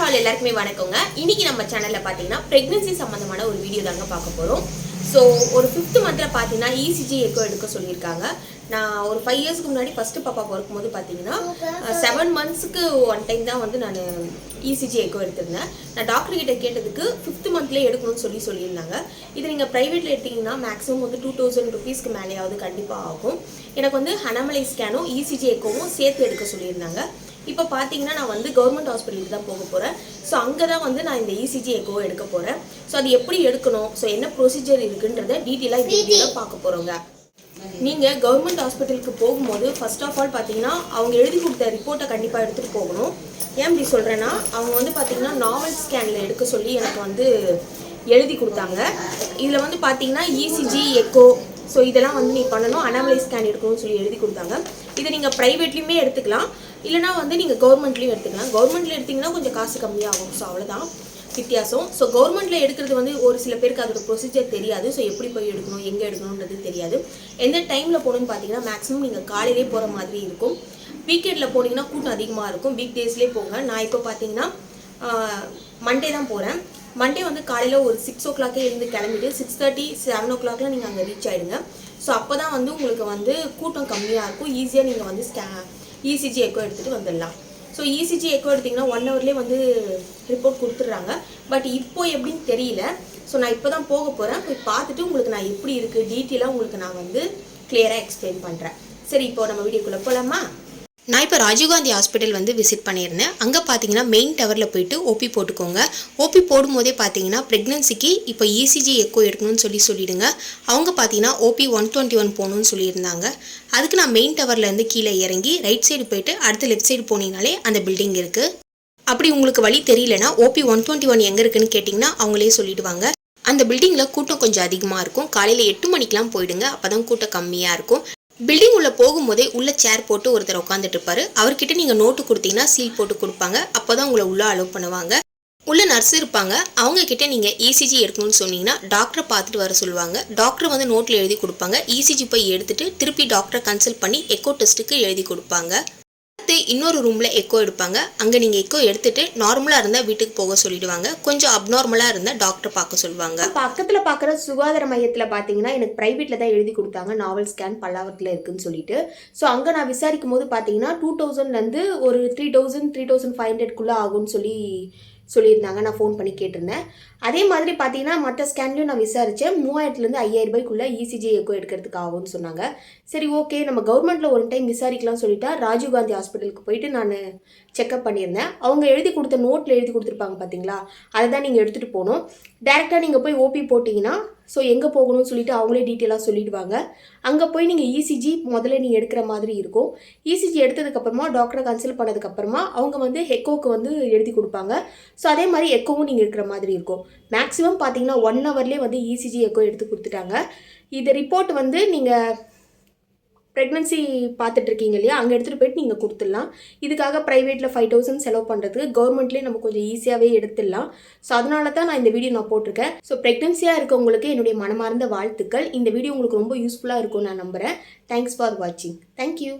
Hall எல்லாருக்குமே வணக்கங்க. இன்னைக்கு நம்ம சேனல்ல பாத்தீங்கன்னா பிரெக்னன்சி சம்பந்தமான ஒரு வீடியோ தாங்க பார்க்க போறோம். ஸோ ஒரு ஃபிஃப்த் மந்த்ல பார்த்தீங்கன்னா இசிஜி எக்கோ எடுக்க சொல்லியிருக்காங்க. நான் ஒரு ஃபைவ் இயர்ஸ்க்கு முன்னாடி ஃபர்ஸ்ட் பாப்பா பிறக்கும்போது பார்த்தீங்கன்னா செவன் மந்த்ஸ்க்கு ஒன் டைம் தான் வந்து நான் இசிஜி எக்கோ எடுத்திருந்தேன். நான் டாக்டர் கிட்ட கேட்டதுக்கு ஃபிஃப்த் மந்த்லேயே எடுக்கணும்னு சொல்லி சொல்லியிருந்தாங்க. இது நீங்கள் ப்ரைவேட்டில் எடுத்தீங்கன்னா மேக்ஸிமம் வந்து டூ தௌசண்ட் ருபீஸ்க்கு மேலேயாவது கண்டிப்பாக ஆகும். எனக்கு வந்து ஹனமலை ஸ்கேனும் இசிஜி எக்கோவும் சேர்த்து எடுக்க சொல்லியிருந்தாங்க. இப்போ பார்த்தீங்கன்னா நான் வந்து கவர்மெண்ட் ஹாஸ்பிட்டலுக்கு தான் போக போகிறேன் ஸோ அங்கே தான் வந்து நான் இந்த இசிஜி எக்கோ எடுக்க போகிறேன் ஸோ அது எப்படி எடுக்கணும்? ஸோ என்ன ப்ரொசீஜர் இருக்குன்றத டீட்டெயிலாக இந்த வீடியோவில் பார்க்க போகிறோங்க நீங்கள் கவர்மெண்ட் ஹாஸ்பிட்டலுக்கு போகும்போது ஃபர்ஸ்ட் ஆஃப் ஆல் பார்த்தீங்கன்னா அவங்க எழுதி கொடுத்த ரிப்போர்ட்டை கண்டிப்பாக எடுத்துகிட்டு போகணும். ஏன் இப்படி சொல்கிறேன்னா அவங்க வந்து பார்த்தீங்கன்னா நாவல் ஸ்கேனில் எடுக்க சொல்லி எனக்கு வந்து எழுதி கொடுத்தாங்க. இதில் வந்து பார்த்தீங்கன்னா இசிஜி எக்கோ ஸோ இதெல்லாம் வந்து நீ பண்ணணும். அனாமலை ஸ்கேன் எடுக்கணும்னு சொல்லி எழுதி கொடுத்தாங்க. இதை நீங்கள் ப்ரைவேட்லேயுமே எடுத்துக்கலாம். இல்லைனா வந்து நீங்கள் கவர்மெண்ட்லேயும் எடுத்துக்கலாம். கவர்மெண்ட்டில் எடுத்தீங்கன்னா கொஞ்சம் காசு கம்மியாகும். ஸோ அவ்வளோதான் வித்தியாசம். ஸோ கவர்மெண்ட்டில் எடுக்கிறது வந்து ஒரு சில பேருக்கு அதோட ப்ரொசீஜர் தெரியாது. ஸோ எப்படி போய் எடுக்கணும் எங்கே எடுக்கணுன்றது தெரியாது. எந்த டைமில் போகணும்னு பார்த்தீங்கன்னா மேக்ஸிமம் நீங்கள் காலையிலே போகிற மாதிரி இருக்கும். வீக்கெண்டில் போனீங்கன்னா கூட்டம் அதிகமாக இருக்கும். வீக் டேஸ்லேயே போங்க. நான் இப்போ பார்த்தீங்கன்னா மண்டே தான் போகிறேன் மண்டே வந்து காலையில் ஒரு சிக்ஸ் ஓ கிளாக்கே இருந்து கிளம்பிட்டு சிக்ஸ் தேர்ட்டி செவன் ஓ கிளாக்லாம் நீங்கள் அங்கே ரீச் ஆகிடுங்க ஸோ அப்போ தான் வந்து உங்களுக்கு வந்து கூட்டம் கம்மியாக இருக்கும். ஈஸியாக நீங்கள் வந்து ஸ்கே இசிஜி எக்கோ எடுத்துகிட்டு வந்துடலாம். ஸோ இசிஜி எக்கோ எடுத்திங்கன்னா ஒன் ஹவர்லேயே வந்து ரிப்போர்ட் கொடுத்துட்றாங்க. பட் இப்போ எப்படின்னு தெரியல. ஸோ நான் இப்போ தான் போக போகிறேன் போய் பார்த்துட்டு உங்களுக்கு நான் எப்படி இருக்குது டீட்டெயிலாக உங்களுக்கு நான் வந்து கிளியராக எக்ஸ்பிளைன் பண்ணுறேன் சரி இப்போ நம்ம வீடியோக்குள்ளே போகலாமா நான் இப்போ ராஜீவ்காந்தி ஹாஸ்பிட்டல் வந்து விசிட் பண்ணியிருந்தேன். அங்கே பார்த்தீங்கன்னா மெயின் டவரில் போயிட்டு ஓபி போட்டுக்கோங்க. ஓபி போடும்போதே பார்த்தீங்கன்னா ப்ரெக்னென்சிக்கு இப்போ இசிஜி எக்கோ எடுக்கணும்னு சொல்லி சொல்லிவிடுங்க அவங்க பார்த்தீங்கன்னா ஓபி ஒன் டுவெண்ட்டி ஒன் போகணும்னு சொல்லியிருந்தாங்க. அதுக்கு நான் மெயின் டவர்லேருந்து கீழே இறங்கி ரைட் சைடு போயிட்டு அடுத்து லெஃப்ட் சைடு போனீங்கனாலே அந்த பில்டிங் இருக்குது அப்படி உங்களுக்கு வழி தெரியலனா ஓபி ஒன் டுவெண்ட்டி ஒன் எங்கே இருக்குன்னு கேட்டிங்கன்னா அவங்களே சொல்லிவிடுவாங்க அந்த பில்டிங்கில் கூட்டம் கொஞ்சம் அதிகமாக இருக்கும். காலையில் எட்டு மணிக்கெலாம் போயிடுங்க. அப்போ தான் கூட்டம் கம்மியாக இருக்கும். பில்டிங் உள்ள போகும்போதே உள்ள சேர் போட்டு ஒருத்தர் உட்காந்துட்டு இருப்பாரு அவர்கிட்ட நீங்க நோட்டு கொடுத்தீங்கன்னா சீல் போட்டு கொடுப்பாங்க. அப்பதான் உங்களை உள்ள அலோவ் பண்ணுவாங்க. உள்ள நர்ஸ் இருப்பாங்க. அவங்க கிட்ட நீங்க இசிஜி எடுக்கணும்னு சொன்னீங்கன்னா டாக்டரை பார்த்துட்டு வர சொல்லுவாங்க. டாக்டர் வந்து நோட்டில் எழுதி கொடுப்பாங்க. இசிஜி போய் எடுத்துட்டு திருப்பி டாக்டரை கன்சல்ட் பண்ணி எக்கோ டெஸ்ட்டுக்கு எழுதி கொடுப்பாங்க. அடுத்து இன்னொரு ரூமில் எக்கோ எடுப்பாங்க. அங்கே நீங்கள் எக்கோ எடுத்துட்டு நார்மலாக இருந்தால் வீட்டுக்கு போக சொல்லிடுவாங்க. கொஞ்சம் அப்நார்மலாக இருந்தால் டாக்டர் பார்க்க சொல்லுவாங்க. பக்கத்தில் பார்க்குற சுகாதார மையத்தில் பார்த்தீங்கன்னா எனக்கு ப்ரைவேட்டில் தான் எழுதி கொடுத்தாங்க. நாவல் ஸ்கேன் பல்லாவரத்தில் இருக்குன்னு சொல்லிட்டு. ஸோ அங்கே நான் விசாரிக்கும் போது பார்த்தீங்கன்னா டூ தௌசண்ட்லேருந்து ஒரு three thousand three thousand five ஹண்ட்ரட்குள்ளே ஆகும்னு சொல்லி சொல்லியிருந்தாங்க. நான் ஃபோன் பண்ணி கேட்டிருந்தேன். அதே மாதிரி பார்த்தீங்கன்னா மற்ற ஸ்கேன்லையும் நான் விசாரித்தேன் மூவாயிரத்துலேருந்து ஐயாயிரம் ரூபாய்க்குள்ளே இசிஜி எக்கோ எடுக்கிறதுக்கு ஆகும்னு சொன்னாங்க. சரி ஓகே நம்ம கவர்மெண்ட்டில் ஒரு டைம் விசாரிக்கலாம் சொல்லிட்டா ராஜீவ்காந்தி ஹாஸ்பிட்டலுக்கு போயிட்டு நான் செக்அப் பண்ணியிருந்தேன். அவங்க எழுதி கொடுத்த நோட்டில் எழுதி கொடுத்துருப்பாங்க பார்த்தீங்களா? அதை தான் நீங்கள் எடுத்துகிட்டு போகணும். டேரெக்டாக நீங்கள் போய் ஓபி போட்டிங்கன்னா ஸோ எங்கே போகணும்னு சொல்லிட்டு அவங்களே டீட்டெயிலாக சொல்லிடுவாங்க. அங்கே போய் நீங்கள் இசிஜி முதல்ல நீங்கள் எடுக்கிற மாதிரி இருக்கும். இசிஜி எடுத்ததுக்கப்புறமா டாக்டரை கன்சல்ட் பண்ணதுக்கப்புறமா அவங்க வந்து எக்கோவுக்கு வந்து எழுதி கொடுப்பாங்க. ஸோ அதே மாதிரி எக்கோவும் நீங்கள் இருக்கிற மாதிரி இருக்கும். மேக்ஸிமம் பார்த்தீங்கன்னா ஒன் ஹவர்லேயே வந்து இசிஜி எக்கோ எடுத்து கொடுத்துட்டாங்க. இது ரிப்போர்ட் வந்து நீங்கள் ப்ரெக்னன்சி பார்த்துட்டு இருக்கீங்க இல்லையா அங்கே எடுத்துகிட்டு போயிட்டு நீங்கள் கொடுத்துடலாம். இதுக்காக ப்ரைவேட்டில் ஃபைவ் தௌசண்ட் செலவு பண்ணுறதுக்கு கவர்மெண்ட்லேயே நம்ம கொஞ்சம் ஈஸியாகவே எடுத்துடலாம். ஸோ அதனால தான் நான் இந்த வீடியோ நான் போட்டிருக்கேன். ஸோ ப்ரெக்னன்சியாக இருக்கவங்களுக்கு என்னுடைய மனமார்ந்த வாழ்த்துக்கள். இந்த வீடியோ உங்களுக்கு ரொம்ப யூஸ்ஃபுல்லாக இருக்கும் நான் நம்புகிறேன் தேங்க்ஸ் ஃபார் வாட்சிங் தேங்க்யூ